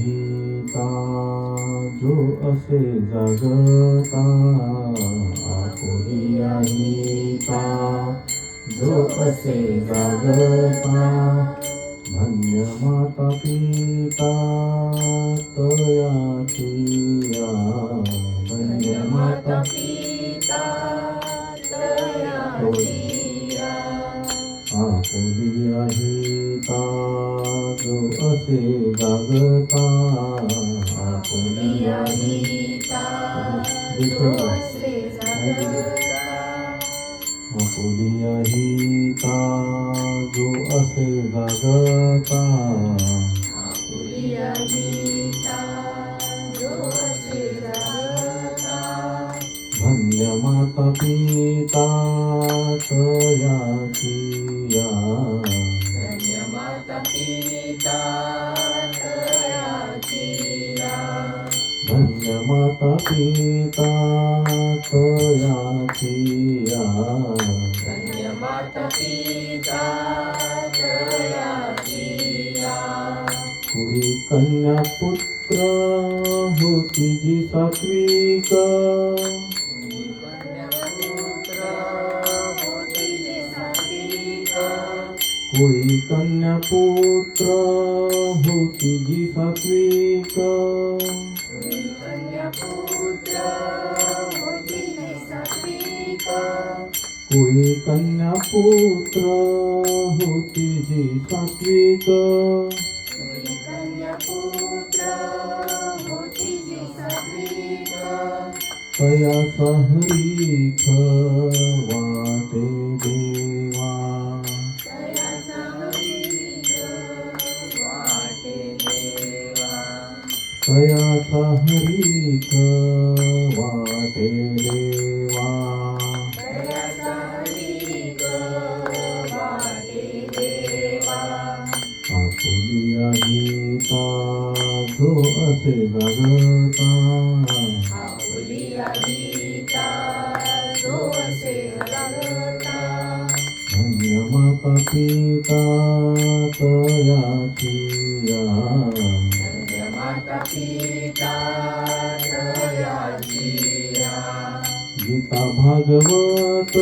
हिता जो असे जगता आपुलिया हिता जो असे जगता धन्य माता पिता तयाची या धन्य माता पिता तयाचिया आपुलिया हिता जो असे जागता आपुलिया हिता जो असे जागता आपुलिया हिता जो असे जागता आपुलिया हिता जो असे जागता धन्य माता पिता तयाची या माता पिता तयाचिया धन्य माता पिता तयाची या धन्य माता पिता तयाचिया कुडी कन्या पुत्र होती जी सात्विका। होई कन्या पुत्र होती जी सात्विक कन्यापुत्र हो कन्या पुत्र होती जी सात्विक तया सहरी जे वाटे दयाचा हरीक वाटे देवा. आपुलिया गीता जो असे जगता. धन्य माता पिता तयाची या. गीता भागवत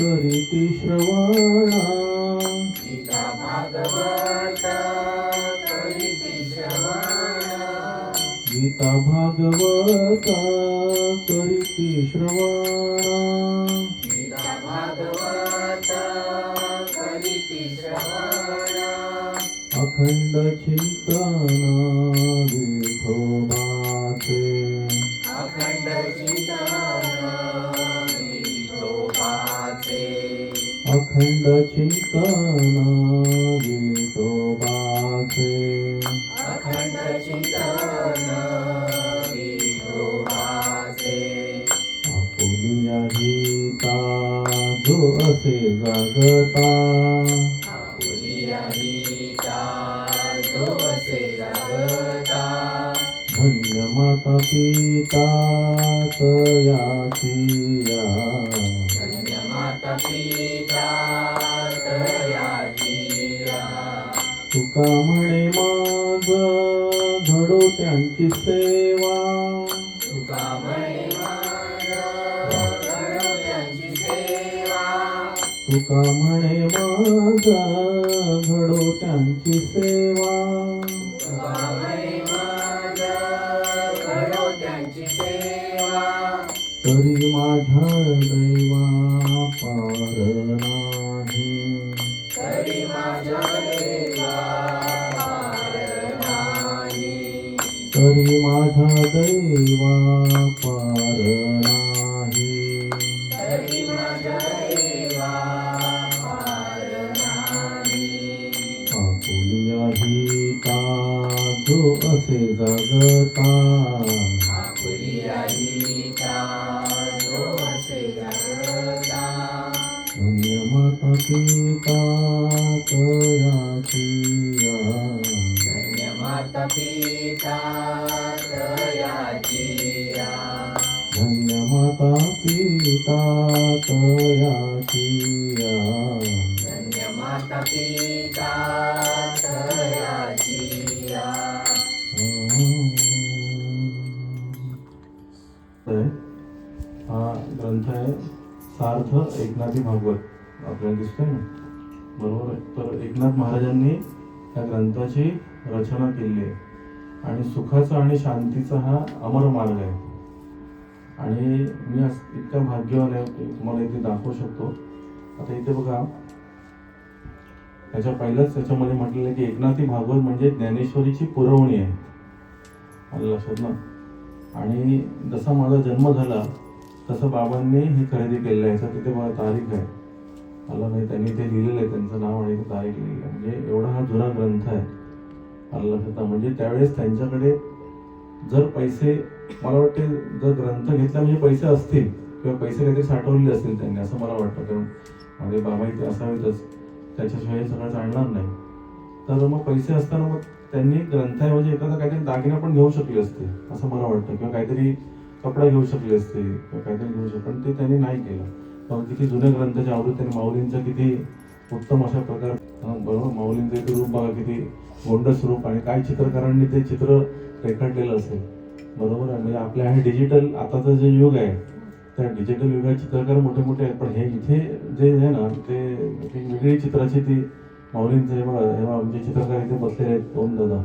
करीती श्रवणा। गीता भागवत करीती श्रवण। गीता भागवत करीती श्रवणा। गीता भागवत करीती श्रवण। अखंड चिंतन विठोबाचे अखंड चिंतन विठोबाचे। अखंड चिंतन विठोबाचे अखंड चिंतन विठोबाचे आपुलिया गीता जो असे जागता। धन्य माता पिता तयाची धन्य माता पिता तुका म्हणे माझ घडो त्यांची सेवा। तुका म्हणे माझ घडो त्यांची सेवा तरी माझ्या देवा पार नाही. तरी माझ्या दैवा पार नाही. असे जगता एकनाथी भागवत. आपल्याला दिसतोय ना? बरोबर आहे. तर एकनाथ महाराजांनी या ग्रंथाची रचना केली आहे. आणि सुखाचा आणि शांतीचा हा अमर मार्ग आहे. आणि मी आज इतका भाग्यवान आहे तुम्हाला इथे दाखवू शकतो. आता इथे बघा. त्याच्या पहिल्याच त्याच्यामध्ये म्हटलेलं आहे की एकनाथी भागवत म्हणजे ज्ञानेश्वरीची पुरवणी आहे. आलं लक्षात ना? आणि जसा माझा जन्म झाला तसं बाबांनी हे खरेदी केलेलं आहे. याचं तिथे मला तारीख आहे. मला नाही त्यांनी ते लिहिलेलं आहे. त्यांचं नाव आणि ते तारीख लिहिलेलं आहे. म्हणजे एवढा हा जुना ग्रंथ आहे. आलं लक्षात म्हणजे त्यावेळेस त्यांच्याकडे जर पैसे मला वाटते जर ग्रंथ घेतला म्हणजे पैसे असतील किंवा पैसे काहीतरी साठवलेले असतील त्यांनी असं मला वाटतं. कारण माझे बाबा इथे असावेतच. त्याच्याशिवाय सगळं चालणार नाही. तर मग पैसे असताना मग त्यांनी ग्रंथाऐवजी एखादा काहीतरी दागिना पण घेऊ शकले असते असं मला वाटतं. किंवा काहीतरी कपडा घेऊ शकले असते किंवा काहीतरी घेऊ शकले पण ते त्यांनी नाही केलं. मग किती जुन्या ग्रंथाच्या आवृत्ती आणि माऊलींचं किती उत्तम अशा प्रकार बरोबर माऊलींचं ते रूप बघा किती गोंडस रूप आणि काय चित्रकारांनी ते चित्र रेखाटलेलं असेल. बरोबर आहे म्हणजे आपल्या हे डिजिटल आताचं जे युग आहे त्या डिजिटल युगात चित्रकार मोठे मोठे आहेत पण हे इथे जे आहे ना ते एक वेगळी चित्राची ती माऊलींचं हे बघा हे आमचे म्हणजे चित्रकार इथे बसलेले आहेत दोन दादा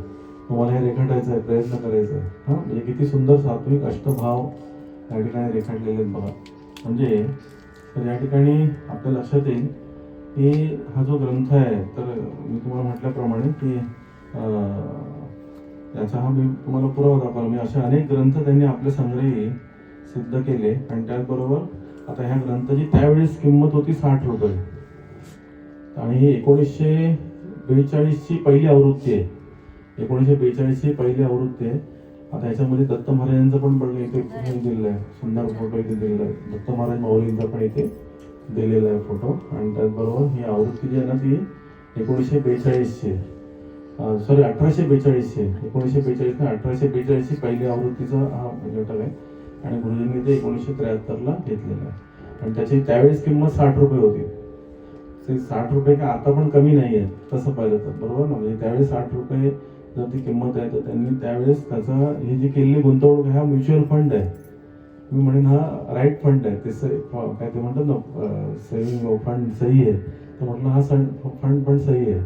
तुम्हाला हे रेखाटायचं आहे प्रयत्न करायचा आहे हां? म्हणजे किती सुंदर सात्विक अष्टभाव या ठिकाणी रेखाटलेले आहेत बघा. म्हणजे तर या ठिकाणी आपल्या लक्षात येईल की हा जो ग्रंथ आहे तर मी तुम्हाला म्हटल्याप्रमाणे की याचा हा मी तुम्हाला पुरावा दाखवला. मी असे अनेक ग्रंथ त्यांनी आपल्या संग्रही सिद्ध केले आणि त्याचबरोबर आता ह्या ग्रंथाची त्यावेळेस किंमत होती साठ रुपये. आणि ही एकोणीसशे बेचाळीसची पहिली आवृत्ती आहे. एकोणीसशे बेचाळीसची पहिली आवृत्ती आहे. आता याच्यामध्ये दत्त महाराजांचं पण पण इथे हे दिलेलं आहे. सुंदर फोटो इथे दिलेला आहे. दत्त महाराज माऊलींचा पण इथे दिलेला आहे फोटो. आणि त्याचबरोबर ही आवृत्ती जी आहे ना ती एकोणीसशे बेचाळीसची. सॉरी अठराशे बेचाळीसची. एकोणीसशे बेचाळीस ना अठराशे बेचाळीसची पहिली आवृत्तीचा हा घटक आहे. आणि गुरुजींनी ते एकोणीसशे त्र्याहत्तरला घेतलेला आहे. आणि त्याची त्यावेळेस किंमत साठ रुपये होती. ते साठ रुपये का आता पण कमी नाही आहे तसं पाहिलं तर. बरोबर ना? म्हणजे त्यावेळेस साठ रुपये ती किंमत आहे तर त्यांनी त्यावेळेस त्याचा ही जी केलेली गुंतवणूक आहे हा म्युच्युअल फंड आहे. मी म्हणेन हा राईट फंड आहे. ते काय ते म्हणतात ना सेव्हिंग फंड सही आहे. तर म्हटलं हा सण फंड पण सही आहे.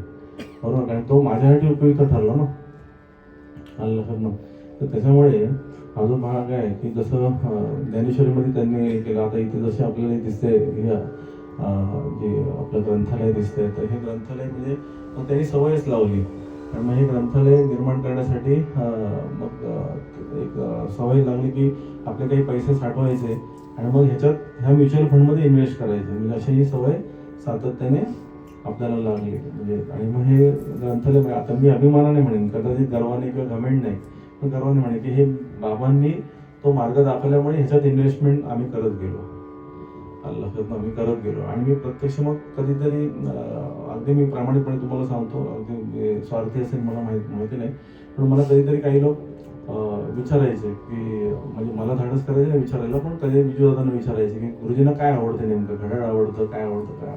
बरोबर कारण तो माझ्यासाठी उपयुक्त ठरला ना. आलं लक्षात ना. तर त्याच्यामुळे हा जो भाग आहे की जसं ज्ञानेश्वरीमध्ये त्यांनी केलं. आता इथे जसे आपल्याला दिसते हे जे आपलं ग्रंथालय दिसतंय तर हे ग्रंथालय म्हणजे मग त्यांनी सवयच लावली. आणि मग हे ग्रंथालय निर्माण करण्यासाठी मग एक सवय लागली की आपले काही पैसे साठवायचे आणि मग ह्याच्यात ह्या म्युच्युअल फंडमध्ये इन्व्हेस्ट करायचे. म्हणजे अशी ही सवय सातत्याने आपल्याला लागली. म्हणजे आणि मग हे ग्रंथालय म्हणजे आता मी अभिमानाने म्हणेन कदाचित गर्वाने किंवा घमेंड नाही पण गर्वाने म्हणेन की हे बाबांनी तो मार्ग दाखवल्यामुळे ह्याच्यात इन्व्हेस्टमेंट आम्ही करत गेलो. आलं लक्षात करत गेलो. आणि मी प्रत्यक्ष मग कधीतरी अगदी मी प्रामाणिकपणे तुम्हाला सांगतो. अगदी स्वार्थी असेल मला माहिती माहिती नाही. पण मला कधीतरी काही लोक विचारायचे की म्हणजे मला धाडस करायचं नाही विचारायला पण कधी विजूदादांना विचारायचे की गुरुजींना काय आवडतं नेमकं? घड्याळ आवडतं काय आवडतं काय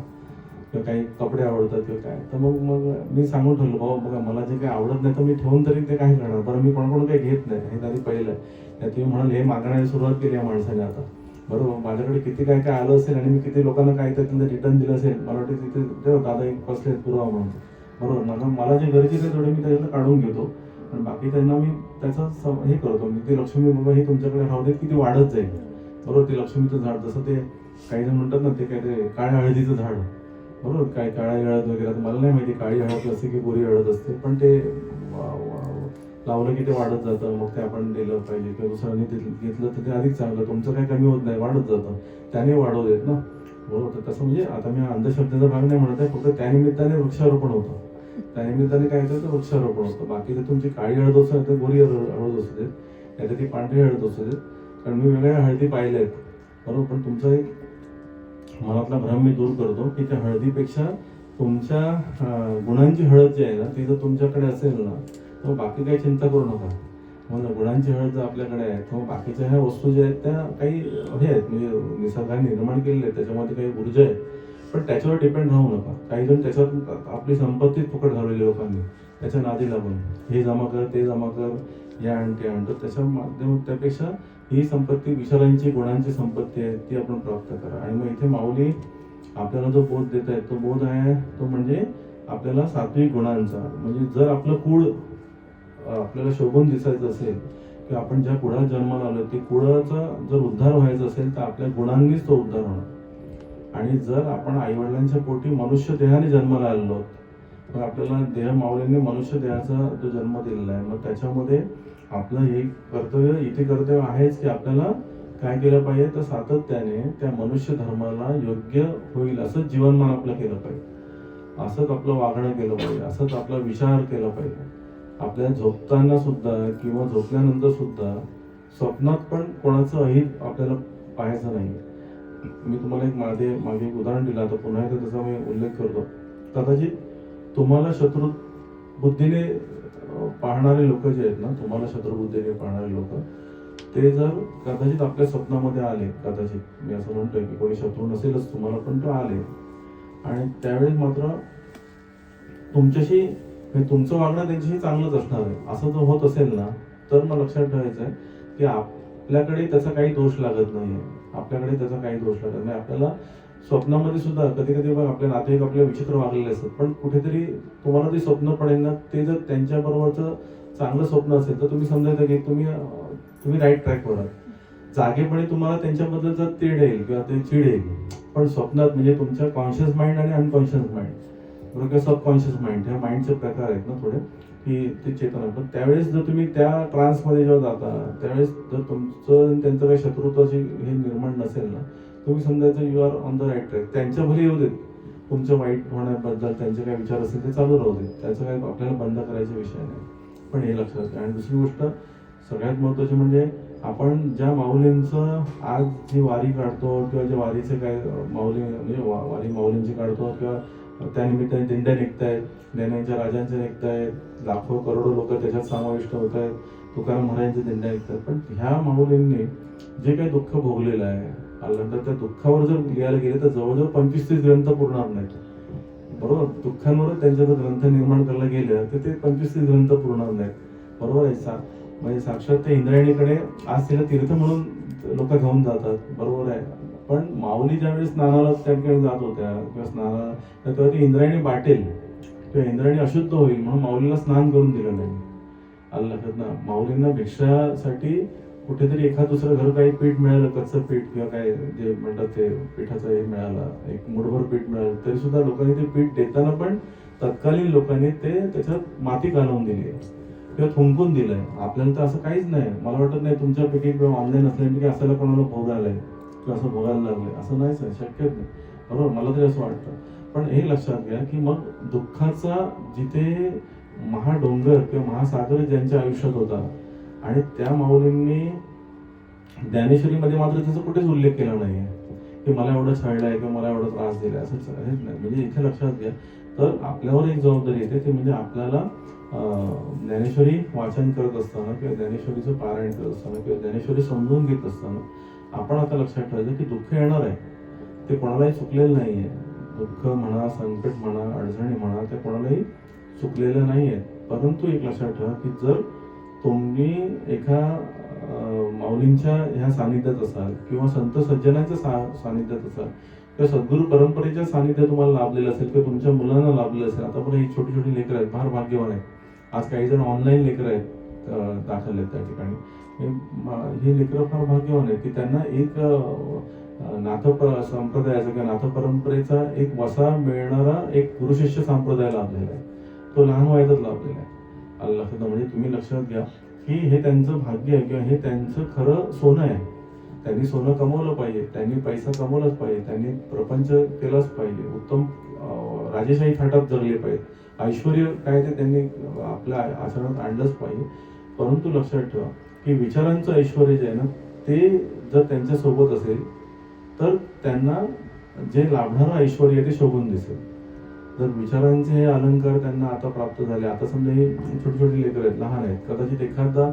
किंवा काही कपडे आवडतात किंवा काय? तर मग मग मी सांगून ठरलो बाबा बघा मला जे काही आवडत नाही तर मी ठेवून तरी ते काय करणार? बरं मी कोणाकडून काही घेत नाही. हे आधी पहिलं आहे. तुम्ही म्हणाल हे मागण्याची सुरुवात केली या माणसाने आता. बरोबर माझ्याकडे किती काय काय आलं असेल आणि मी किती लोकांना काय त्यांना रिटर्न दिलं असेल मला वाटतं तिथे दादा एक बसले पुरावा म्हणून. बरोबर मला मला जे गरजेचं आहे तेवढे मी त्याच्यातलं काढून घेतो. पण बाकी त्यांना मी त्याचं स हे करतो मी ते लक्ष्मी बाबा हे तुमच्याकडे राहू देत की ते वाढत जाईल. बरोबर ते लक्ष्मीचं झाड जसं ते काही जण म्हणतात ना ते काय ते काळ्या हळदीचं झाड. बरोबर काय काळ्या हळद वगैरे मला नाही माहिती काळी हळद असते की गोरी हळद असते पण ते लावलं की ते वाढत जातं मग ते आपण दिलं पाहिजे. किंवा दुसऱ्यांनी ते घेतलं तर ते अधिक चांगलं. तुमचं काही कमी होत नाही वाढत जातं. त्याने वाढवू देत ना. बरोबर? तर तसं म्हणजे आता मी अंधश्रद्धेचा भाग नाही म्हणत आहे फक्त त्यानिमित्ताने वृक्षारोपण होतं. त्यानिमित्ताने काय होतं तर वृक्षारोपण होतं. बाकी तर तुमची काळी हळद असू तर गोरी हळद हळद असू देत नाही तर ती पांढरी हळद असू देत कारण मी वेगळ्या हळदी पाहिल्या आहेत. बरोबर? पण तुमचा एक मनातला भ्रम मी दूर करतो की त्या हळदीपेक्षा तुमच्या गुणांची हळद जी आहे ना ती जर तुमच्याकडे असेल ना. तो बाकी काही चिंता करू नका. मग गुणांची हळद जर आपल्याकडे आहे तो बाकीच्या ह्या वस्तू ज्या आहेत त्या काही हे आहेत म्हणजे निसर्गाने निर्माण केलेले आहेत त्याच्यामध्ये काही ऊर्जा आहे. पण त्याच्यावर डिपेंड राहू नका. काही जण त्याच्यावर आपली संपत्ती फुकट घालवली लोकांनी त्याच्या नादी लागून. हे जमा कर ते जमा कर या आण ते आण. तर त्याच्या माध्यम त्यापेक्षा ही संपत्ती विशालांची गुणांची संपत्ती आहे ती आपण प्राप्त करा. आणि मग इथे माऊली आपल्याला जो बोध देत आहेत तो बोध आहे तो म्हणजे आपल्याला सात्विक गुणांचा. म्हणजे जर आपलं कूळ आपल्याला शोभून दिसायचं असेल की आपण ज्या कुळात जन्माला आलो ते कुळाचा जर उद्धार व्हायचा असेल तर आपल्या गुणांनीच तो उद्धार होणार. आणि जर आपण आईवडिलांच्या पोटी मनुष्य देहाने जन्माला आलो तर आपल्याला देह माऊलींनी मनुष्य देहाचा जो जन्म दिलेला आहे मग त्याच्यामध्ये आपलं हे कर्तव्य इथे कर्तव्य आहेच की आपल्याला काय केलं पाहिजे? तर सातत्याने त्या मनुष्य धर्माला योग्य होईल असं जीवनमान आपलं केलं पाहिजे. असंच आपलं वागणं केलं पाहिजे असंच आपला विचार केला पाहिजे. आपल्या झोपताना सुद्धा किंवा झोपल्यानंतर सुद्धा स्वप्नात पण कोणाचं अहित आपल्याला पाहायचं नाही. मी तुम्हाला एक मागे मागे एक उदाहरण दिलं. आता पुन्हा एकदा त्याचा मी उल्लेख करतो. कदाचित तुम्हाला शत्रू बुद्धीने पाहणारे लोक जे आहेत ना तुम्हाला शत्रुबुद्धीने पाहणारे लोक ते जर कदाचित आपल्या स्वप्नामध्ये आले कदाचित मी असं म्हणतोय की कोणी शत्रू नसेलच तुम्हाला पण तो आले. आणि त्यावेळेस मात्र तुमच्याशी म्हणजे तुमचं वागणं त्यांच्याशी चांगलंच असणार आहे. असं जर होत असेल ना तर मग लक्षात ठेवायचं आहे की आपल्याकडे त्याचा काही दोष लागत नाही आहे. आपल्याकडे त्याचा काही दोष लागत नाही. आपल्याला स्वप्नामध्ये सुद्धा कधी कधी बघ आपले नातेवाईक आपले विचित्र वागलेले असतात. पण कुठेतरी तुम्हाला ते स्वप्न पडेल ना ते जर त्यांच्या बरोबरचं चांगलं स्वप्न असेल तर तुम्ही समजायचं की तुम्ही तुम्ही राईट ट्रॅकवर आहात. जागेपणे तुम्हाला त्यांच्याबद्दलचा तेढ येईल किंवा ते चिड येईल. पण स्वप्नात म्हणजे तुमच्या कॉन्शियस माइंड आणि अनकॉन्शियस माइंड म्हणून काय सबकॉन्शियस माइंड ह्या माइंडचे प्रकार आहेत ना थोडे की ते चेतन आहे पण त्यावेळेस जर तुम्ही त्या ट्रान्समध्ये जेव्हा जाता त्यावेळेस जर तुमचं त्यांचं काही शत्रुत्वाची हे निर्माण नसेल ना तुम्ही समजायचं you are on the right track त्यांच्या भले येऊ देत. तुमचं वाईट होण्याबद्दल त्यांचे काही विचार असतील ते चालू राहू देत. त्याचं काही आपल्याला बंद करायचा विषय नाही. पण हे लक्षात घ्या आणि दुसरी गोष्ट सगळ्यात महत्त्वाची म्हणजे आपण ज्या माऊलींचं आज जी वारी काढतो किंवा ज्या वारीचे काय माऊली म्हणजे वारी माऊलींची काढतो किंवा त्यानिमित्ताने दिंड्या निघतायत देण्यांच्या राजांच्या निघतायत लाखो करोडो लोक त्याच्यात समाविष्ट होत आहेत तुकाराम महाराजांच्या दिंड्या निघतात. पण ह्या माऊलींनी जे काही दुःख भोगलेलं आहे आल्यानंतर त्या दुःखावर जर लिहायला गेले तर जवळजवळ पंचवीस तीस ग्रंथ पूर्ण नाहीत. बरोबर? दुःखांवर त्यांच्या जर ग्रंथ निर्माण करायला गेलं तर ते पंचवीस तीस ग्रंथ पूर्ण नाहीत. बरोबर आहे सा म्हणजे साक्षात ते इंद्रायणीकडे आज तिला तीर्थ म्हणून लोक घेऊन जातात. बरोबर आहे? पण माऊली ज्यावेळेस स्नानाला त्या ठिकाणी जात होत्या किंवा स्नानाला तर तेव्हा ती इंद्रायणी बाटेल. किंवा इंद्रायणी अशुद्ध होईल म्हणून माऊलीला स्नान करून दिलं नाही आलं लक्षात ना माऊलींना भिक्षासाठी कुठेतरी एखाद दुसरं घर काही पीठ मिळालं कच्चं पीठ किंवा काय जे म्हणतात ते पिठाचं हे मिळालं एक मुठभर पीठ मिळालं तरी सुद्धा लोकांनी ते पीठ देताना पण तत्कालीन लोकांनी ते त्याच्यात माती घालवून दिली. किंवा थुंकून दिलंय. आपल्याला तर असं काहीच नाही. मला वाटत नाही तुमच्यापैकी किंवा ऑनलाईन असल्यापैकी असायला कोणाला भोग आलाय. किंवा असं बघायला लागले. असं नाहीच आहे शक्यच नाही. बरोबर? मला तरी असं वाटतं. पण हे लक्षात घ्या की मग दुःखाचा जिथे महाडोंगर किंवा महासागर ज्यांच्या आयुष्यात होता आणि त्या माऊलींनी ज्ञानेश्वरीमध्ये मात्र त्याचा कुठेच उल्लेख केला नाहीये. की मला एवढं छळलंय किंवा मला एवढा त्रास दिलाय. असं हेच नाही. म्हणजे इथे लक्षात घ्या. तर आपल्यावर एक जबाबदारी येते. ते म्हणजे आपल्याला ज्ञानेश्वरी वाचन करत असताना किंवा ज्ञानेश्वरीचं पारायण करत असताना किंवा ज्ञानेश्वरी समजून घेत असताना आपण आता लक्षात ठेवायचं की दुःख येणार आहे. ते कोणालाही चुकलेलं नाही आहे दुःख म्हणा संकट म्हणा अडचणी म्हणा ते कोणालाही चुकलेलं नाहीये. परंतु एक लक्षात ठेवा की जर तुम्ही एका माऊलींच्या ह्या सानिध्यात असाल किंवा संत सज्जनांच्या सा- सानिध्यात असाल किंवा सद्गुरू परंपरेच्या सानिध्य तुम्हाला लाभलेलं असेल किंवा तुमच्या मुलांना लाभलेलं असेल आता पण ही छोटी छोटी लेकरं आहेत फार भाग्यवान आहेत. आज काही जण ऑनलाईन लेकरं आहेत अं, दाखल आहेत त्या ठिकाणी. हे लेकरं फार भाग्यवान आहेत की त्यांना एक नाथ संप्रदायाचा किंवा नाथ परंपरेचा एक वसा मिळणारा एक गुरुशिष्य संप्रदाय लाभलेला आहे. तो लहान वयातच लाभलेला आहे. लक्षात म्हणजे तुम्ही लक्षात घ्या की हे त्यांचं भाग्य आहे किंवा हे त्यांचं खरं सोनं आहे. त्यांनी सोनं कमवलं पाहिजे त्यांनी पैसा कमवलाच पाहिजे त्यांनी प्रपंच केलाच पाहिजे. उत्तम राजेशाही थाटात जगले पाहिजे. ऐश्वर काय ते त्यांनी आपल्या आचरणात आणलंच पाहिजे. परंतु लक्षात ठेवा की विचारांचं ऐश्वर जे आहे ना ते जर त्यांच्यासोबत असेल तर त्यांना जे लाभणारं ऐश्वर आहे ते शोभून दिसेल. जर विचारांचे हे अलंकार त्यांना आता प्राप्त झाले आता समजा हे छोटे छोटे लेकर आहेत लहान आहेत कदाचित एखादा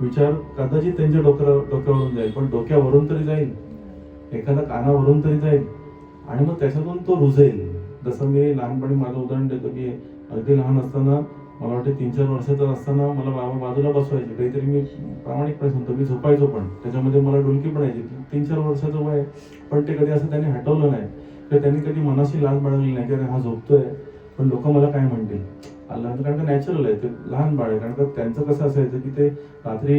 विचार कदाचित त्यांच्या डोक्या डोक्यावरून जाईल पण डोक्यावरून तरी जाईल एखादा कानावरून तरी जाईल आणि मग त्याच्यातून तो रुजेल जसं मी लहानपणी माझं उदाहरण देतो की अगदी लहान असताना मला वाटतं तीन चार वर्षाचा असताना मला बाबा बाजूला बसवायचे. काहीतरी मी प्रामाणिकपणे सांगतो मी झोपायचो पण. त्याच्यामध्ये मला डुलकी पण यायची. तीन चार वर्षाचं वय पण ते कधी असं त्यांनी हटवलं नाही. किंवा त्यांनी कधी मनाशी लाज बाळगली नाही की हा झोपतोय. पण लोक मला काय म्हणतील? लहान कारण का नॅचरल आहे. ते लहान बाळ आहे. कारण का त्यांचं कसं असायचं की ते रात्री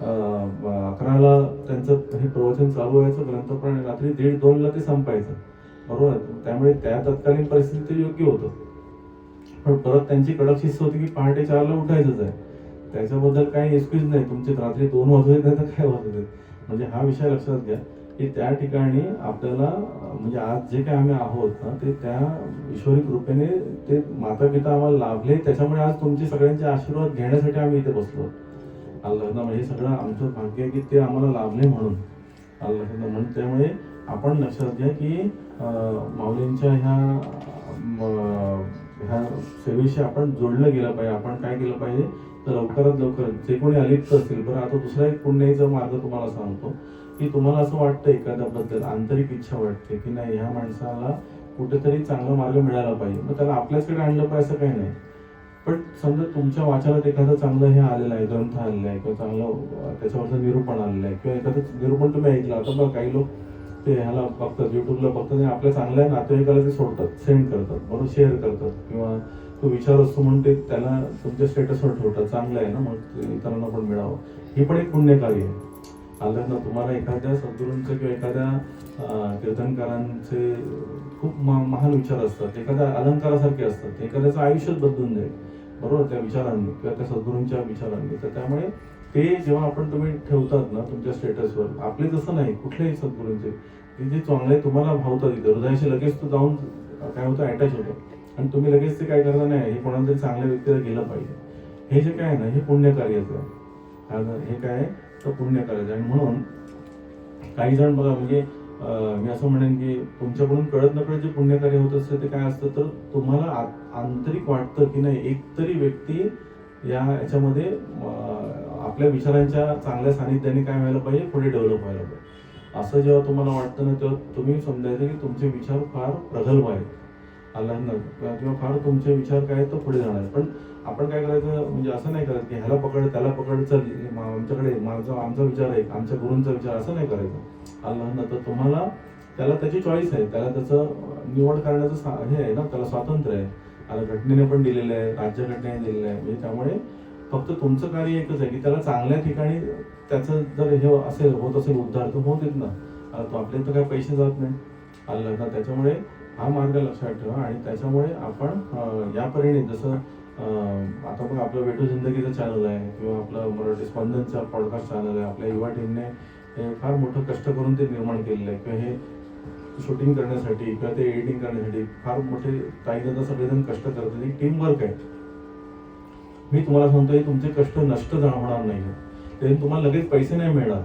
अकराला त्यांचं हे प्रवचन चालू व्हायचं ग्रंथपण रात्री दीड दोनला ते संपायचं. बरोबर? त्यामुळे त्या तत्कालीन परिस्थितीत ते योग्य होतं. पण परत त्यांची कडक शिस्त होती की पहाटे चारला उठायचंच आहे. त्याच्याबद्दल काही एक्सक्यूज नाही. तुमचे रात्री दोन वाजले नाही तर काय वाजले म्हणजे हा विषय लक्षात घ्या की त्या ठिकाणी आपल्याला म्हणजे आज जे काही आम्ही आहोत ना ते त्या ईश्वरी कृपेने ते माता पिता आम्हाला लाभले. त्याच्यामुळे आज तुमचे सगळ्यांचे आशीर्वाद घेण्यासाठी आम्ही इथे बसलो. अल्लाह म्हणजे हे सगळं आमचं भाग्य आहे की ते आम्हाला लाभले म्हणून. अल्लाह म्हणून. त्यामुळे आपण लक्षात घ्या की माऊलींच्या ह्या ह्या सेवेशी आपण जोडलं गेलं पाहिजे. आपण काय केलं पाहिजे? तर लवकरात लवकर जे कोणी अलिप्त असतील बरं आता दुसरा एक पुण्याचा मार्ग तुम्हाला सांगतो की तुम्हाला असं वाटतं एखाद्याबद्दल आंतरिक इच्छा वाटते की नाही ह्या माणसाला कुठेतरी चांगला मार्ग मिळाला पाहिजे. मग त्याला आपल्याचकडे आणलं पाहिजे असं काही नाही. पण समजा तुमच्या वाचनात एखादं चांगलं हे आलेलं आहे ग्रंथ आलेला आहे किंवा चांगलं त्याच्यावरचं निरूपण आलेलं आहे किंवा एखादं निरूपण तुम्ही ऐकलं. आता बघा काही लोक ते ह्याला बघतात युट्यूबला बघतात आणि आपल्या चांगल्या नातेवाईकाला ते सोडतात सेंड करतात बरोबर शेअर करतात. किंवा तो विचार असतो म्हणून ते त्याला तुमच्या स्टेटसवर ठेवतात चांगलं आहे ना मग ते इतरांना पण मिळावं. ही पण एक पुण्यकार्य आहे. आलं ना तुम्हाला एखाद्या सद्गुरूंचं किंवा एखाद्या कीर्तनकारांचे खूप महान विचार असतात. एखाद्या अलंकारासारखे असतात. एखाद्याचं आयुष्यच बदलून जाईल. बरोबर त्या विचारांनी किंवा त्या सद्गुरूंच्या विचारांनी. तर त्यामुळे ते जेव्हा आपण तुम्ही ठेवतात ना तुमच्या स्टेटसवर आपले तसं नाही कुठल्याही सद्गुरूंचे. ते जे चांगले तुम्हाला भावतात तिथे हृदयाशी लगेच तो जाऊन काय होतं अटॅच होतं. आणि तुम्ही लगेच ते काय करता नाही हे कोणाला तरी चांगल्या व्यक्तीला गेलं पाहिजे. हे जे काय आहे ना हे पुण्यकार्याचं आहे. हे काय आहे? तर पुण्यकार्याचं आहे. आणि म्हणून काही जण बघा म्हणजे मी असं म्हणेन की तुमच्याकडून कळत नकळत जे पुण्यकार्य होत असतं ते काय असतं? तर तुम्हाला आंतरिक वाटतं की नाही एकतरी व्यक्ती या याच्यामध्ये आपल्या विचारांच्या चांगल्या सानिध्याने काय व्हायला पाहिजे? पुढे डेव्हलप व्हायला पाहिजे. असं जेव्हा तुम्हाला वाटतं ना तेव्हा तुम्ही समजायचं की तुमचे विचार फार प्रगल्भ आहेत. अल्लाहनं किंवा फार तुमचे विचार काय आहेत तो पुढे जाणार पण आपण काय करायचं म्हणजे असं नाही करायचं की ह्याला पकड त्याला पकड चल मा- आमच्याकडे माझा आमचा विचार आहे आमच्या गुरूंचा विचार असं नाही करायचं. अल्लाहनं तर तुम्हाला त्याला त्याची चॉईस आहे. त्याला त्याचं निवड करण्याचं सा- हे आहे ना त्याला स्वातंत्र्य आहे. आता घटनेने पण दिलेलं आहे राज्यघटनेने दिलेलं आहे. म्हणजे त्यामुळे फक्त तुमचं कार्य एकच आहे की त्याला चांगल्या ठिकाणी त्याचं जर हे असेल होत असेल उद्धार तर होत येत ना. तो आपल्या तर काही पैसे जात नाही. आलं ना त्याच्यामुळे हा मार्ग लक्षात ठेवा आणि त्याच्यामुळे आपण या परीने जसं आता बघ आपलं वेटो जिंदगीचं चॅनल आहे किंवा आपलं मराठी स्पंदनचा पॉडकास्ट चॅनल आहे. आपल्या युवा टीमने हे फार मोठं कष्ट करून ते निर्माण केलेलं आहे. किंवा हे शूटिंग करण्यासाठी किंवा ते एडिटिंग करण्यासाठी फार मोठे काही जण सगळेजण कष्ट करतात टीम वर्क आहे. मी तुम्हाला सांगतो तुमचे कष्ट नष्ट होणार नाही ते तुम्हाला लगेच पैसे नाही मिळणार.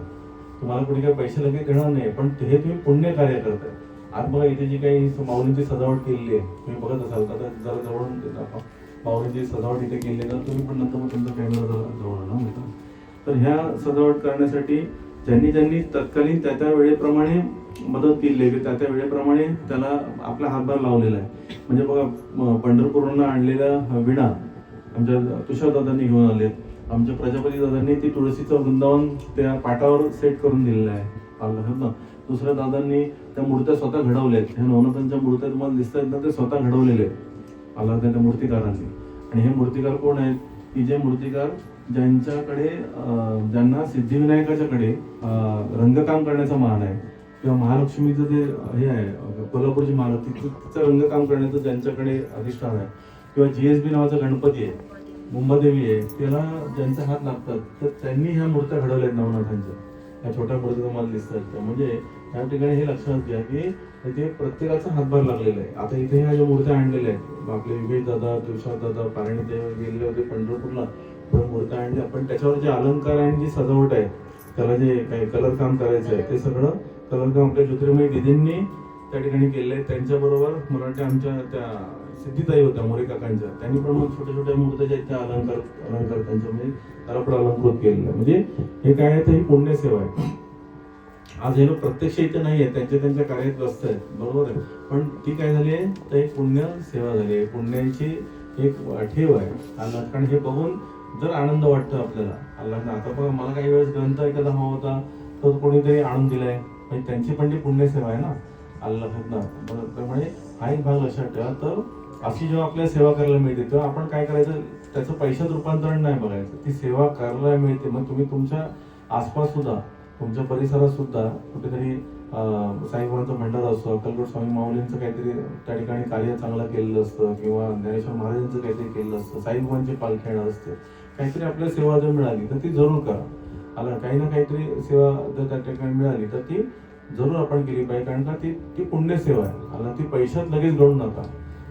तुम्हाला कुठे काही पैसे लगेच देणार नाही पण हे तुम्ही पुण्य कार्य करताय. आज बघा इथे जी काही माऊलींची सजावट केलेली आहे तुम्ही बघत असाल तर जरा जवळून देता माऊलींची सजावट इथे केली आहे. तर तुम्ही पण नंतर मग तुमचा कॅमेरा जरा जवळ ना मित्र. तर ह्या सजावट करण्यासाठी ज्यांनी ज्यांनी तत्कालीन त्या त्या वेळेप्रमाणे मदत केली आहे त्या त्या वेळेप्रमाणे त्याला आपला हातभार लावलेला आहे. म्हणजे बघा म- आणलेला विणा आमच्या तुषार दादांनी घेऊन आले आमच्या प्रजापती दादांनी ती तुळशीचं वृंदावन त्या पाटावर सेट करून दिलेलं आहे. आलं ना? दुसऱ्या दादांनी त्या मूर्त्या स्वतः घडवल्या आहेत ह्या नवनाथांच्या मूर्त्या तुम्हाला दिसत आहेत ना ते स्वतः घडवलेले आहेत. आला त्या मूर्तिकारांनी. आणि हे मूर्तिकार कोण आहेत? की जे मूर्तिकार ज्यांच्याकडे ज्यांना सिद्धिविनायकाच्याकडे रंगकाम करण्याचा मान आहे. किंवा महालक्ष्मीचं जे हे आहे कोल्हापूरची महालक्ष्मी तिचं रंगकाम करण्याचं ज्यांच्याकडे अधिष्ठान आहे. किंवा जीएसबी नावाचा गणपती आहे मुंबादेवी आहे त्याला ज्यांचे हात लागतात तर त्यांनी ह्या मूर्त्या घडवल्या आहेत नवनाथांच्या. ह्या छोट्या मूर्ती तुम्हाला दिसतात त्या. म्हणजे या ठिकाणी हे लक्षात घ्या की इथे प्रत्येकाचा हातभार लागलेला आहे. आता इथे ह्या ज्या मूर्त्या आणलेल्या आहेत आपले विवेक दादा तुषार दादा पारणी देव गेलेले होते पंढरपूरला पण मूर्त्या आणल्या. पण त्याच्यावर जे अलंकार आणि जी सजावट आहे त्याला जे काही कलर काम करायचं आहे ते सगळं कलर काम आपल्या ज्योतिर्मय दिदींनी त्या ठिकाणी केलेलं आहे. त्यांच्याबरोबर मराठी आमच्या त्या सिद्धिताई होत्या मोरे काकांच्या त्यांनी पण मग छोट्या छोट्या मूर्त्या ज्या त्या अलंकार अलंकार त्यांच्या म्हणजे त्याला पण अलंकृत केलेलं. आहे म्हणजे हे काय आहे तर ही पुण्यसेवा आहे. आज हे लोक प्रत्यक्ष इथे नाही आहेत त्यांच्या त्यांच्या कार्यात व्यस्त आहेत. बरोबर आहे. पण ती काय झाली आहे तर एक पुण्य सेवा झाली आहे. पुण्याची एक ठेव आहे अल्लाह कारण हे बघून जर आनंद वाटतो आपल्याला. अल्लाह आता बघा मला काही वेळेस ग्रंथ एखादा हवा होता तर कोणीतरी आणून दिलाय. म्हणजे त्यांची पण ती पुण्यसेवा आहे ना अल्लाह त्यामुळे हा एक भाग लक्षात ठेवा. तर अशी जेव्हा आपल्याला सेवा करायला मिळते तेव्हा आपण काय करायचं? त्याचं पैशात रूपांतरण नाही बघायचं. ती सेवा करायला मिळते. मग तुम्ही तुमच्या आसपास सुद्धा तुमच्या परिसरात सुद्धा कुठेतरी साईबाबांचं साईबाबांचा भंडार असतो अक्कलकोट स्वामी माऊलींचं काहीतरी त्या ठिकाणी कार्य चांगलं केलेलं असतं किंवा ज्ञानेश्वर महाराजांचं काहीतरी केलेलं असतं साईबाबांची पालखी येणार असते. काहीतरी आपल्याला सेवा जर मिळाली तर ती जरूर करा. आला काही ना काहीतरी सेवा जर त्या ठिकाणी मिळाली तर ती जरूर आपण केली पाहिजे कारण का ती ती पुण्यसेवा आहे. आला ती पैशात लगेच घडू नका.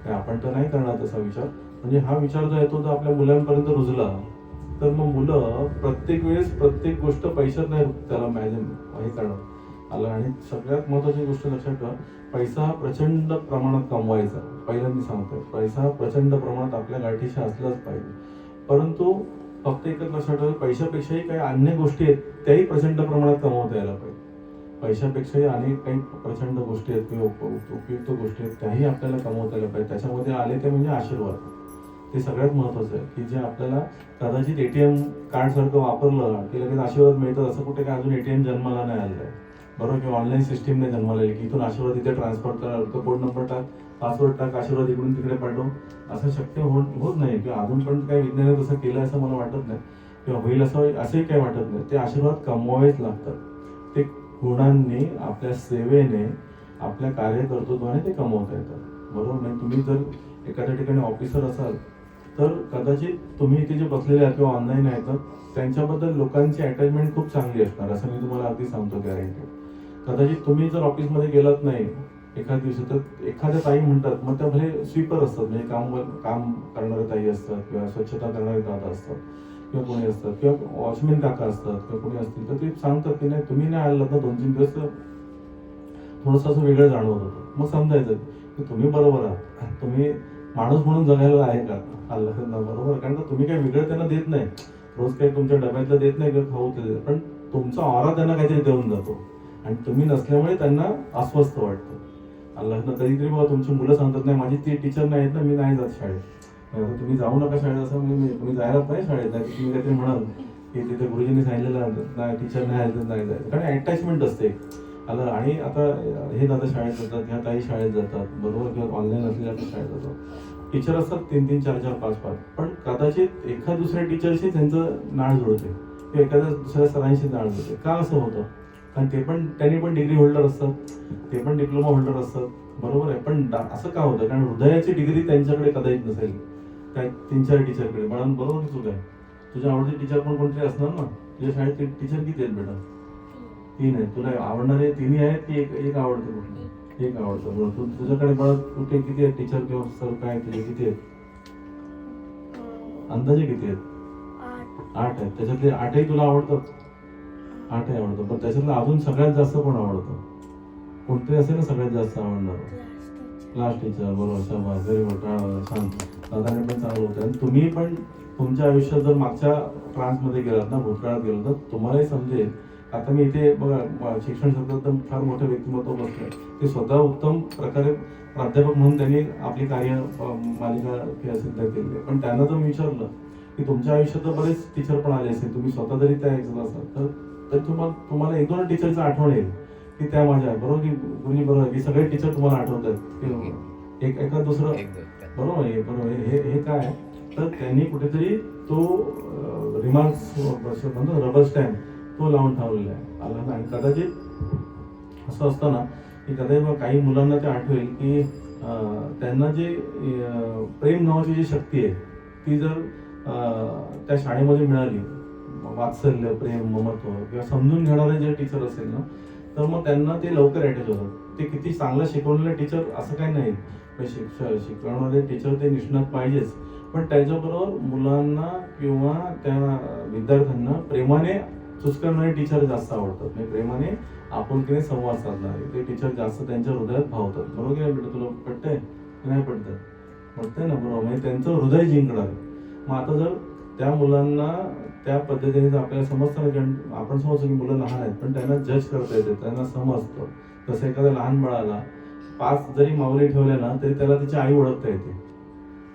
काय आपण तर नाही करणार तसा विचार. म्हणजे हा विचार जो येतो तो आपल्या मुलांपर्यंत रुजला तर मग मुलं प्रत्येक वेळेस प्रत्येक गोष्ट पैशात नाही त्याला मॅनेज हे करणं आलं. आणि सगळ्यात महत्वाची गोष्ट लक्षात ठेवा पैसा हा प्रचंड प्रमाणात कमवायचा. पहिलं मी सांगतोय पैसा हा प्रचंड प्रमाणात आपल्या गाठीशी असलाच पाहिजे. परंतु फक्त एकच लक्षात ठेवा पैशापेक्षाही काही अन्य गोष्टी आहेत त्याही प्रचंड प्रमाणात कमवता यायला पाहिजे. पैशापेक्षाही अनेक काही प्रचंड गोष्टी आहेत किंवा उप- उपयुक्त गोष्टी आहेत त्याही आपल्याला कमवता आल्या पाहिजे त्याच्यामध्ये आले ते म्हणजे आशीर्वाद. ते सगळ्यात महत्वाचं आहे की जे आपल्याला कदाचित एटीएम कार्ड सारखं वापरलं की लगेच आशीर्वाद मिळतात असं कुठे काय अजून एटीएम जन्माला नाही आलेलं आहे. बरोबर किंवा ऑनलाईन सिस्टीमने जन्माला येईल की इथून आशीर्वाद इथे ट्रान्सफर करा तो कोड नंबर टाक पासवर्ड टाक आशीर्वाद इकडून तिकडे पाठव असं शक्य होत होत नाही. किंवा अजून पण काही विज्ञानाने तसं केलं असं मला वाटत नाही. किंवा होईल असं असंही काही वाटत नाही. ते आशीर्वाद कमवावेच लागतात. गुणांनी आपल्या सेवेने आपल्या कार्यकर्तृत्वाने ते कमवता येतात. बरोबर? नाही तुम्ही जर एखाद्या ठिकाणी ऑफिसर असाल तर कदाचित तुम्ही इथे जे बसलेले आहात किंवा ऑनलाईन आहेत त्यांच्याबद्दल लोकांची अटॅचमेंट खूप चांगली असणार असं मी तुम्हाला अगदी सांगतो गॅरंटी कदाचित तुम्ही जर ऑफिसमध्ये गेलात नाही एखाद्या दिवशी तर एखाद्या ताई म्हणतात मग त्या भले स्वीपर असतात म्हणजे काम काम करणारे ताई असतात किंवा स्वच्छता करणारे दादा असतात. किंवा कोणी असतात किंवा वॉचमॅन काका असतात किंवा कोणी असतील तर ते सांगतात की नाही तुम्ही नाही आलात ना दोन तीन दिवस थोडंसं असं वेगळं जाणवत होतं. मग समजायचं की तुम्ही बरोबर आहात. तुम्ही माणूस म्हणून जगायला आहे का? अल्लाह बरोबर कारण का तुम्ही काही वेगळं त्यांना देत नाही. रोज काही तुमच्या डब्यातलं देत नाही किंवा खाऊ ते देत पण तुमचा ऑरा त्यांना काहीतरी देऊन जातो. आणि तुम्ही नसल्यामुळे त्यांना अस्वस्थ वाटतं. अल्लाह कधीतरी बघा तुमची मुलं सांगतात नाही माझी ती टीचर नाही आहेत ना मी नाही जात शाळेत. तुम्ही जाऊ नका शाळेत असं म्हणजे तुम्ही जायला नाही शाळेत नाही तुम्ही काहीतरी म्हणाल की तिथे गुरुजींनी सांगितलेलं नाही टीचर नाही आलं तर नाही. जायचं कारण अटॅचमेंट असते. आलं आणि आता हे दादा शाळेत जातात ह्या ताई शाळेत जातात बरोबर किंवा ऑनलाईन असलेल्या आपण शाळेत जातात. टीचर असतात तीन तीन चार चार पाच पाच. पण कदाचित एखाद दुसऱ्या टीचरशी त्यांचं नाळ जुळते किंवा एखाद्या दुसऱ्या सरांशी नाळ जुळते का असं होतं? कारण ते पण त्यांनी पण डिग्री होल्डर असतात. ते पण डिप्लोमा होल्डर असतात. बरोबर आहे. पण असं का होतं? कारण हृदयाची डिग्री त्यांच्याकडे कदाचित नसेल. काय तीन चार टीचरकडे मॅडम बरोबर की चुक आहे? तुझ्या आवडते टीचर पण कोणतरी असणार ना? तुझ्या शाळेत टीचर किती आहेत बेटा? तीन आहेत. तुला आवडणारे तिन्ही आहेत की एक एक आवडते कुठली एक आवडतं. बरं तू तुझ्याकडे बघ कुठे किती आहेत टीचर किंवा सर काय तुझे किती आहेत? अंदाजे किती आहेत? आठ आहेत. त्याच्यातले आठही तुला आवडतात? आठही आवडतं पण त्याच्यातलं अजून सगळ्यात जास्त कोण आवडतं? कोणतरी असेल ना सगळ्यात जास्त आवडणार. क्लास टीचर बरोबर. शाबास. व्हेरी गुड दादाने पण चांगलं होतं आणि तुम्ही पण तुमच्या आयुष्यात जर मागच्या ट्रान्समध्ये गेलात ना भूतकाळात गेलो तर तुम्हालाही समजेल. आता मी इथे बघा शिक्षण क्षेत्रात तर फार मोठं व्यक्तिमत्व बसलंय. ते स्वतः उत्तम प्रकारे प्राध्यापक म्हणून त्यांनी आपली कार्य मालिका सिद्ध केली आहे. पण त्यांना जर मी विचारलं की तुमच्या आयुष्यात तर बरेच टीचर पण आले असेल तुम्ही स्वतः जरी त्या एक्झाम असाल. तर तर तुम्हाला तुम्हाला एक दोन टीचरचं आठवण येईल की त्या माझ्या. बरोबर की गुरुजी बरोबर की सगळे टीचर तुम्हाला आठवत आहेत एक एका दुसरं बरोबर आहे बरोबर हे हे काय तर त्यांनी कुठेतरी तो रिमार्क्स म्हणतो रबर स्टॅम्प तो लावून ठेवलेला आहे. आला आणि कदाचित असं असताना की कदाचित काही मुलांना ते आठवेल की त्यांना जे प्रेम नावाची जी शक्ती आहे ती जर त्या शाळेमध्ये मिळाली वात्सल्य प्रेम ममत्व किंवा समजून घेणारे जे टीचर असेल ना तर मग त्यांना ते लवकर अटॅच होतात ते किती चांगलं शिकवलेलं टीचर असं काही नाही. शिक्ष शिक्षणामध्ये टीचर ते निष्णात पाहिजेच. पण त्याच्याबरोबर मुलांना किंवा त्या विद्यार्थ्यांना प्रेमाने चुचकरणारे टीचर जास्त आवडतात. म्हणजे प्रेमाने आपुलकीने संवाद साधणारे. ते टीचर जास्त त्यांच्या हृदयात भावतात. बरोबर की नाही बेटा? तुला पटतंय? की नाही पटतंय? पटतंय ना बरोबर. म्हणजे त्यांचं हृदय जिंकणार. मग आता जर त्या मुलांना त्या पद्धतीने जर आपल्याला समजतं ना कारण आपण समजतो की मुलं लहान आहेत पण त्यांना जज करता येते त्यांना समजतं. जसं एखाद्या लहान बाळाला पाच जरी माऊली ठेवल्या ना तरी त्याला त्याची आई ओळखता येते.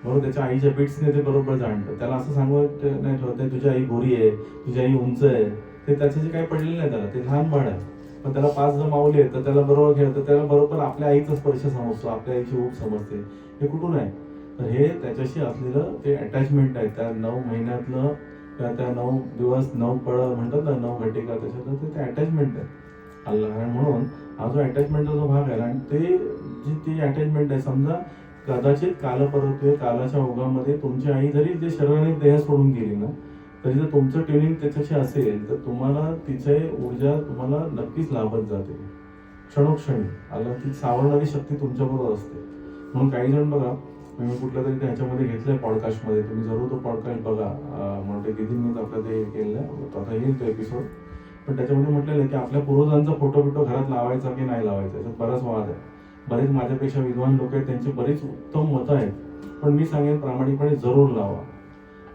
बरोबर त्याच्या आईच्या बिट्सने ते बरोबर जाणतं. त्याला असं सांगत नाही ठेवत नाही तुझी आई गोरी आहे तुझी आई उंच आहे. ते त्याचे जे काही पडलेलं नाही त्याला ते लहान बाळ आहे. पण त्याला पाच जर माऊली आहेत तर त्याला बरोबर खेळतं त्याला बरोबर आपल्या आईचा स्पर्श समजतो आपल्या आईची ऊब समजते. हे कुठून आहे? तर हे त्याच्याशी असलेलं ते अटॅचमेंट आहे. त्या नऊ महिन्यातलं किंवा त्या नऊ दिवस नऊ पळ म्हणतात ना नऊ घटिका त्याच्यातलं ते- ते अटॅचमेंट आहे. अल्ला म्हणून हा जो अटॅचमेंटचा जो भाग आहे ना आणि ते जी ती अटॅचमेंट आहे समजा कदाचित कालपरत्वे कालाच्या ओघामध्ये तुमची आई जरी ते शरीराने देह सोडून गेली ना तरी जर तुमचं ट्युनिंग त्याच्याशी असेल तर तुम्हाला तिचे ऊर्जा तुम्हाला नक्कीच लाभत जाते. क्षणोक्षणी आला ती सावरणारी शक्ती तुमच्याबरोबर असते. म्हणून काही जण बघा मी कुठल्या तरी त्याच्यामध्ये घेतलंय पॉडकास्टमध्ये तुम्ही जरूर तो पॉडकास्ट बघा. म्हणते दिदींनीच आपलं ते केलं आता येईल तो एपिसोड पण त्याच्यामध्ये म्हटलेलं आहे की आपल्या पूर्वजांचा फोटो बिटो घरात लावायचा की नाही लावायचा याच्यात बराच वाद आहे. बरेच माझ्यापेक्षा विद्वान लोक आहेत त्यांची बरीच उत्तम मतं आहेत पण मी सांगेन प्रामाणिकपणे जरूर लावा.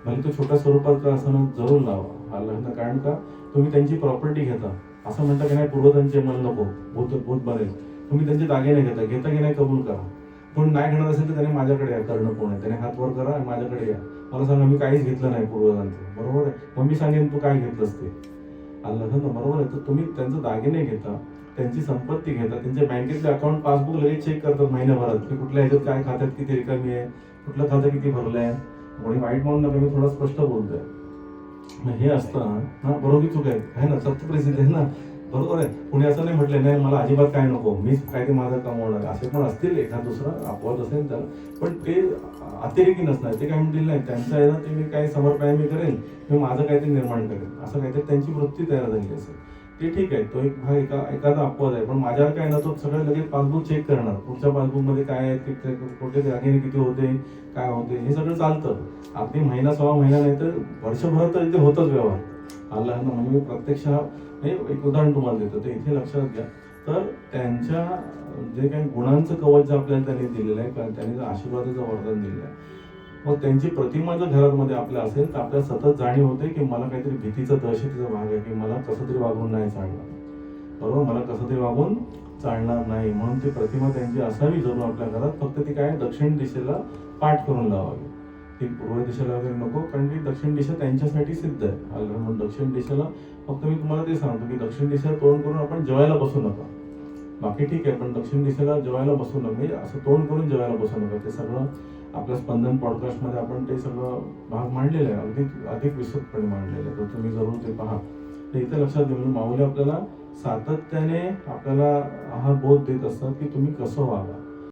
भले तो छोट्या स्वरूपात असताना असं जरूर लावा. लग्न कारण का? तुम्ही त्यांची प्रॉपर्टी घेता. असं म्हणता की नाही पूर्वजांचे मन नको भूत भूत बरेल तुम्ही त्यांचे दागिने घेता घेता की नाही कबूल करा. पण नाही घेणार असेल तर त्याने माझ्याकडे या करणं कोण आहे? त्याने हात वर करा आणि माझ्याकडे या. मला सांगा मी काहीच घेतलं नाही पूर्वजांचं. बरोबर आहे? मग मी सांगेन तू काय घेतलंस ते? लग्न बरोबर आहे. तर तुम्ही त्यांचं दागिने घेता त्यांची संपत्ती घेता त्यांच्या बँकेतले अकाउंट पासबुक लगेच चेक करतात महिन्याभरात की कुठल्या ह्याच्यात काय खात्यात किती रिकामी आहे कुठलं खातं किती भरलं आहे. कोणी वाईट म्हणून नका मी थोडं स्पष्ट बोलतोय. हे असतं हा बरोबर चूक आहे? ना? सत्यप्रसिद्ध आहे ना? बरोबर आहे. कुणी असं नाही म्हटलं नाही मला अजिबात काय नको. मीच काय ते माझं कमवणार. असे पण असतील एखाद दुसरा अपवाद असेल तर. पण ते अतिरेकी नसणार. ते काय म्हणतील नाही त्यांचं आहे ना ते मी काय समर्पण मी करेन मी माझं काहीतरी निर्माण करेन असं काहीतरी त्यांची वृत्ती तयार झाली असेल. ते ठीक आहे तो एक भाग एका एखादा अपवाद आहे. पण माझ्यावर काय ना तो सगळं लगेच पासबुक चेक करणार. पुढच्या पासबुकमध्ये काय आहे ते कुठे दागिने किती होते काय होते हे सगळं चालतं. अगदी महिना सव्वा महिना नाही तर वर्षभर तर इथे होतच व्यवहार. अल्लाह म्हणजे मी प्रत्यक्ष हे एक उदाहरण तुम्हाला देतो. ते इथे लक्षात घ्या. तर त्यांच्या जे काही गुणांचं कवच जे आपल्याला त्यांनी दिलेलं आहे कारण त्यांनी आशीर्वादाचं वरदान दिलेलं आहे. मग त्यांची प्रतिमा जर घरामध्ये आपल्या असेल तर आपल्याला सतत जाणीव होते की मला काहीतरी भीतीचा दहशतीचा भाग आहे की मला कसं तरी वागून नाही चालणार. बरोबर? मला कसं तरी वागून चालणार नाही. म्हणून ती प्रतिमा त्यांची असावी जरूर आपल्या घरात. फक्त ती काय दक्षिण दिशेला पाठ करून लावावी. ती पूर्व दिशेला वगैरे नको कारण की दक्षिण दिशा त्यांच्यासाठी सिद्ध आहे. आलं म्हणून दक्षिण दिशेला फक्त मी तुम्हाला ते सांगतो की दक्षिण दिशेला तोंड करून आपण जेवायला बसू नका. बाकी ठीक आहे पण दक्षिण दिशेला जेवायला बसू नका. म्हणजे असं तोंड करून जेवायला बसू नका. ते सगळं आपल्या स्पंदन पॉडकास्टमध्ये आपण ते सगळं भाग मांडलेलं आहे. अगदी अधिक विस्तृतपणे मांडलेलं आहे. तर तुम्ही जरूर ते पहा. तर इथे लक्षात घेऊन म्हणजे माऊली आपल्याला सातत्याने आपल्याला हा बोध देत असतात की तुम्ही कसं व्हावा.